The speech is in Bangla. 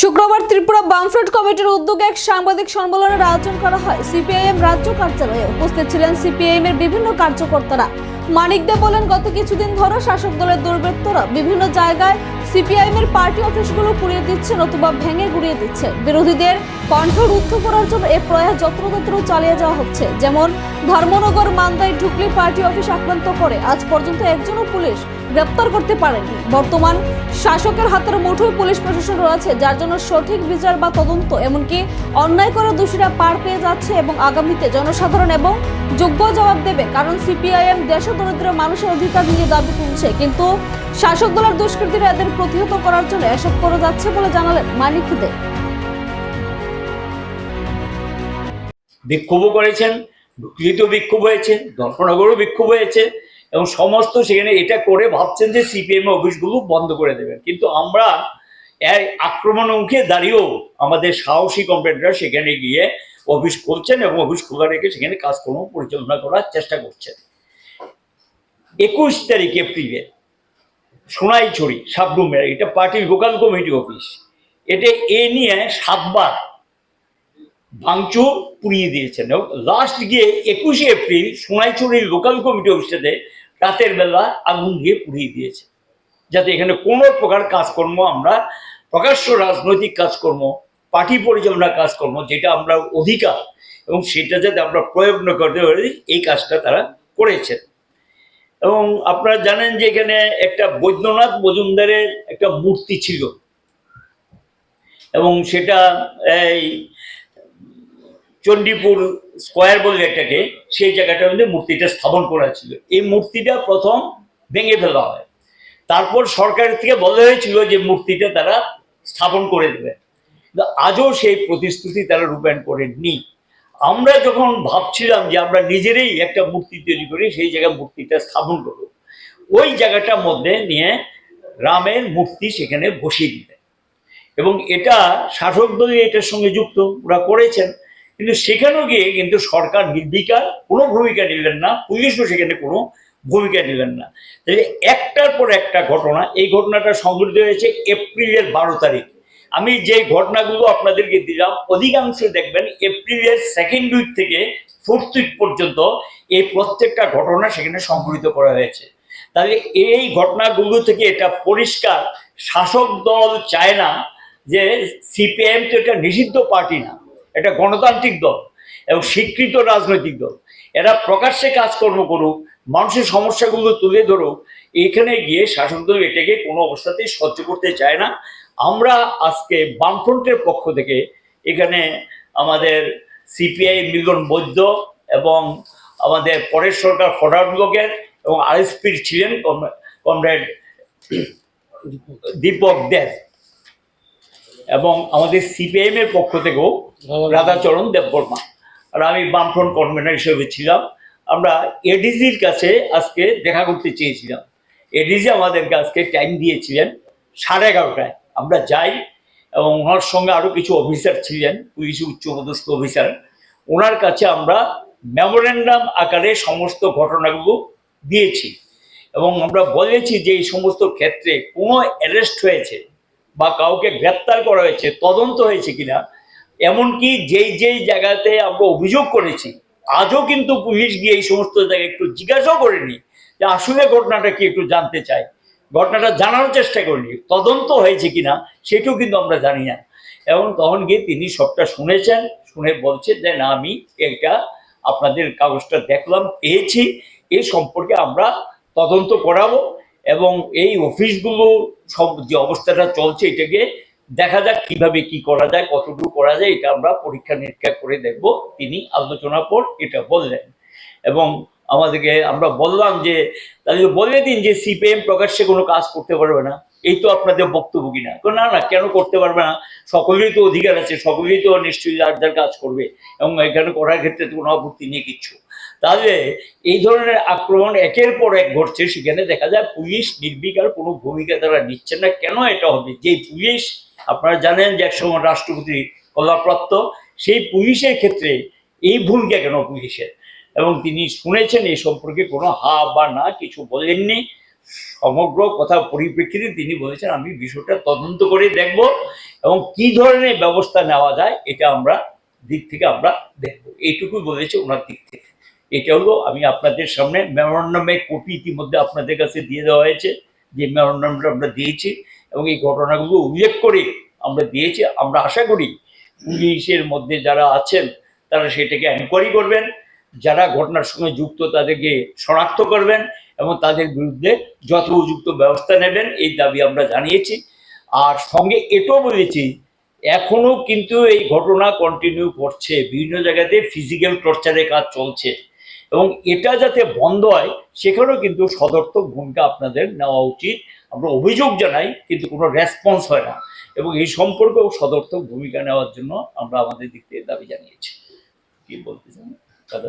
শুক্রবার ত্রিপুরা বামফ্রন্ট কমিটির উদ্যোগে এক সাংবাদিক সম্মেলনের আয়োজন করা হয়। সিপিআইএম রাজ্য কার্যালয়ে উপস্থিত ছিলেন সিপিআইএম এর বিভিন্ন কার্যকর্তারা। মানিক দে বলেন, গত কিছুদিন ধরে শাসক দলের দুর্বৃত্তরা বিভিন্ন জায়গায় সিপিআইএম এর পার্টি অফিসগুলো পুড়িয়ে দিচ্ছে নতুবা ভেঙে গুড়িয়ে দিচ্ছে। বিরোধীদের কণ্ঠ রুদ্ধ করার জন্য এ প্রয়াস যত্রতত্র চালিয়ে যাওয়া হচ্ছে। যেমন ধর্মনগর মান্দায় ঢুকলি পার্টি অফিস আক্রান্ত করে। আজ পর্যন্ত একজনও পুলিশ গ্রেপ্তার করতে পারেনি। বর্তমান শাসকের হাতের মুঠোয় পুলিশ প্রশাসন রয়েছে, যার জন্য সঠিক বিচার বা তদন্ত, এমনকি অন্যায় করে দোষীরা পার পেয়ে যাচ্ছে এবং আগামীতে জনসাধারণ এবং যোগ্য জবাব দেবে, কারণ সিপিআইএম দেশ দরিদ্র মানুষের অধিকার নিয়ে দাবি তুলছে। কিন্তু শাসক দলের দুষ্কৃতীরা এদের প্রতিহত করার জন্য এসব করে যাচ্ছে বলে জানালেন মানিক দে। বিক্ষোভও করেছেন বিক্ষোভ হয়েছে দর্পনগরও বিক্ষোভ হয়েছে। এবং সমস্ত সেখানে এটা করে ভাবছেন যে সিপিএম অফিসগুলো বন্ধ করে দেবেন। কিন্তু আমরা আক্রমণ মুখে দাঁড়িয়েও আমাদের সাহসী কমপ্লেন্টরা সেখানে গিয়ে অফিস খুলছেন এবং অফিস খোলা রেখে সেখানে কাজকর্ম পরিচালনা করার চেষ্টা করছেন। একুশ তারিখ এপ্রিলে সোনাইছড়ি সাবরুমের এটা পার্টির লোকাল কমিটি অফিস। এটা এ নিয়ে সাতবার ভাঙচুর পুড়িয়ে দিয়েছেন এবং লাস্ট গিয়ে একুশে এপ্রিল সোনাইছড়ির লোকাল কমিটি অফিসটাতে রাতের বেলা আগুন দিয়ে পুড়িয়ে দিয়েছে। যাতে এখানে কোনো প্রকার কাজকর্ম আমরা, প্রকাশ্য রাজনৈতিক কাজকর্ম, পার্টি পরিচালনার কাজকর্ম, যেটা আমরা অধিকার, এবং সেটা যাতে আমরা প্রয়োগ না করতে পারি, এই কাজটা তারা করেছেন। এবং আপনারা জানেন যে এখানে একটা বৈদ্যনাথ মজুমদারের একটা মূর্তি ছিল। এবং সেটা এই চণ্ডীপুর স্কোয়ার বলে একটাকে সেই জায়গাটার মধ্যে মূর্তিটা স্থাপন করা ছিল। এই মূর্তিটা প্রথম ভেঙে ফেলা হয়। তারপর সরকারের থেকে বলা হয়েছিল যে মূর্তিটা তারা স্থাপন করে দেবে। আজও সেই প্রতিশ্রুতি তারা রূপায়ণ করেননি। আমরা যখন ভাবছিলাম যে আমরা নিজেরাই একটা মূর্তি তৈরি করি সেই জায়গায় মূর্তিটা স্থাপন করব, ওই জায়গাটার মধ্যে নিয়ে রামের মূর্তি সেখানে বসিয়ে দিলেন। এবং এটা শাসক দলই এটার সঙ্গে যুক্ত, ওরা করেছেন। কিন্তু সেখানেও গিয়ে কিন্তু সরকার নির্বিকার কোনো ভূমিকা নিলেন না পুলিশও সেখানে কোনো ভূমিকা নিলেন না। তাহলে একটার পর একটা ঘটনা, এই ঘটনাটা সংঘটিত হয়েছে এপ্রিলের বারো তারিখ। আমি যে ঘটনাগুলো আপনাদেরকে দিলাম অধিকাংশ দেখবেন এপ্রিলের সেকেন্ড উইক থেকে ফোর্থ উইক পর্যন্ত এই প্রত্যেকটা ঘটনা সেখানে সংঘটিত করা হয়েছে। তাহলে এই ঘটনাগুলো থেকে এটা পরিষ্কার, শাসক দল চায় না যে সিপিএম তো এটা নিষিদ্ধ পার্টি না। এটা গণতান্ত্রিক দল এবং স্বীকৃত রাজনৈতিক দল। এরা প্রকাশ্যে কাজকর্ম করুক, মানুষের সমস্যাগুলো তুলে ধরুক, এখানে গিয়ে শাসক দল এটাকে কোনো অবস্থাতেই সহ্য করতে চায় না। আমরা আজকে বামফ্রন্টের পক্ষ থেকে এখানে আমাদের সিপিআই মিলন বৈদ্য এবং আমাদের পরের সরকার ফরওয়ার্ড ব্লকের এবং আরএসপির ছিলেন কমরেড দীপক দেব। এবং আমাদের সিপিআইএম এর পক্ষ থেকেও রাধাচরণ দেববর্মা। আর আমি বামফ্রন্ট কনভেনার হিসেবে ছিলাম। আমরা এডিজির কাছে আজকে দেখা করতে চেয়েছিলাম। এডিজি আমাদেরকে আজকে টাইম দিয়েছিলেন সাড়ে এগারোটায়। আমরা যাই এবং ওনার সঙ্গে আরও কিছু অফিসার ছিলেন পুলিশ উচ্চপদস্থ অফিসার ওনার কাছে আমরা মেমোরেন্ডাম আকারে সমস্ত ঘটনাগুলো দিয়েছি। এবং আমরা বলেছি যে এই সমস্ত ক্ষেত্রে কোনো অ্যারেস্ট হয়েছে। বা কাউকে গ্রেপ্তার করা হয়েছে, তদন্ত হয়েছে কিনা, এমনকি যেই যেই জায়গাতে আমরা অভিযোগ করেছি, আজও কিন্তু পুলিশ গিয়ে এই সমস্ত জায়গায় একটু জিজ্ঞাসাও করেনি যে আসলে ঘটনাটা কি একটু জানতে চাই। ঘটনাটা জানার চেষ্টা করিনি, তদন্ত হয়েছে কিনা সেটাও কিন্তু আমরা জানি না। এবং তখন গিয়ে তিনি সবটা শুনেছেন, শুনে বলছেন যে না, আমি এটা আপনাদের কাগজটা দেখলাম, পেয়েছি এই সম্পর্কে আমরা তদন্ত করাবো। এবং এই অফিসগুলো সব যে অবস্থাটা চলছে এটাকে দেখা যাক কীভাবে কি করা যায়, কতটুকু করা যায়, এটা আমরা পরীক্ষা নিরীক্ষা করে দেখব। তিনি আলোচনার পর এটা বললেন। এবং আমাদেরকে আমরা বললাম যে, তাহলে বলে দিন যে সিপিএম প্রকাশ্যে কোনো কাজ করতে পারবে না। এই তো আপনাদের বক্তব্য কিনা। না না, কেন করতে পারবে না? সকলেরই তো অধিকার আছে সকলেই তো নিশ্চয়ই যার যার কাজ করবে। এবং এখানে করার ক্ষেত্রে তো কোনো আপত্তি নেই কিচ্ছু। তাহলে এই ধরনের আক্রমণ একের পর এক ঘটছে। সেখানে দেখা যায় পুলিশ নির্বিকার কোনো ভূমিকা তারা নিচ্ছে না। কেন এটা হবে? যে পুলিশ, আপনারা জানেন যে একসময় রাষ্ট্রপতি কলাপ্রাপ্ত, সেই পুলিশের ক্ষেত্রে এই ভূমিকা কেন পুলিশের? এবং তিনি শুনেছেন এই সম্পর্কে কোনো হা বা না, কিছু বলেননি। সমগ্র কথা পরিপ্রেক্ষিতে তিনি বলেছেন, আমি বিষয়টা তদন্ত করে দেখব এবং কি ধরনের ব্যবস্থা নেওয়া যায়, এটা আমরা দিক থেকে আমরা দেখব। এইটুকুই বলেছে ওনার দিক থেকে। এটা হলো আমি আপনাদের সামনে মেমোরান্ডামের কপি ইতিমধ্যে আপনাদের কাছে দিয়ে দেওয়া হয়েছে, যে মেমোরান্ডামটা আমরা দিয়েছি এবং এই ঘটনাগুলো উল্লেখ করে আমরা দিয়েছি। আমরা আশা করি পুলিশের মধ্যে যারা আছেন, তারা সেটাকে এনকোয়ারি করবেন, যারা ঘটনার সঙ্গে যুক্ত তাদেরকে শনাক্ত করবেন এবং তাদের বিরুদ্ধে যথোপযুক্ত ব্যবস্থা নেবেন, এই দাবি আমরা জানিয়েছি। আর সঙ্গে এটাও বলেছি এখনও কিন্তু এই ঘটনা কন্টিনিউ করছে। বিভিন্ন জায়গাতে ফিজিক্যাল টর্চারের কাজ চলছে। এবং এটা যাতে বন্ধ হয়, সেখানেও কিন্তু সদর্থক ভূমিকা আপনাদের নেওয়া উচিত। আমরা অভিযোগ জানাই, কিন্তু কোনো রেসপন্স হয় না। এবং এই সম্পর্কেও সদর্থক ভূমিকা নেওয়ার জন্য আমরা আমাদের দিক থেকে দাবি জানিয়েছি। কি বলতে চান? দাদা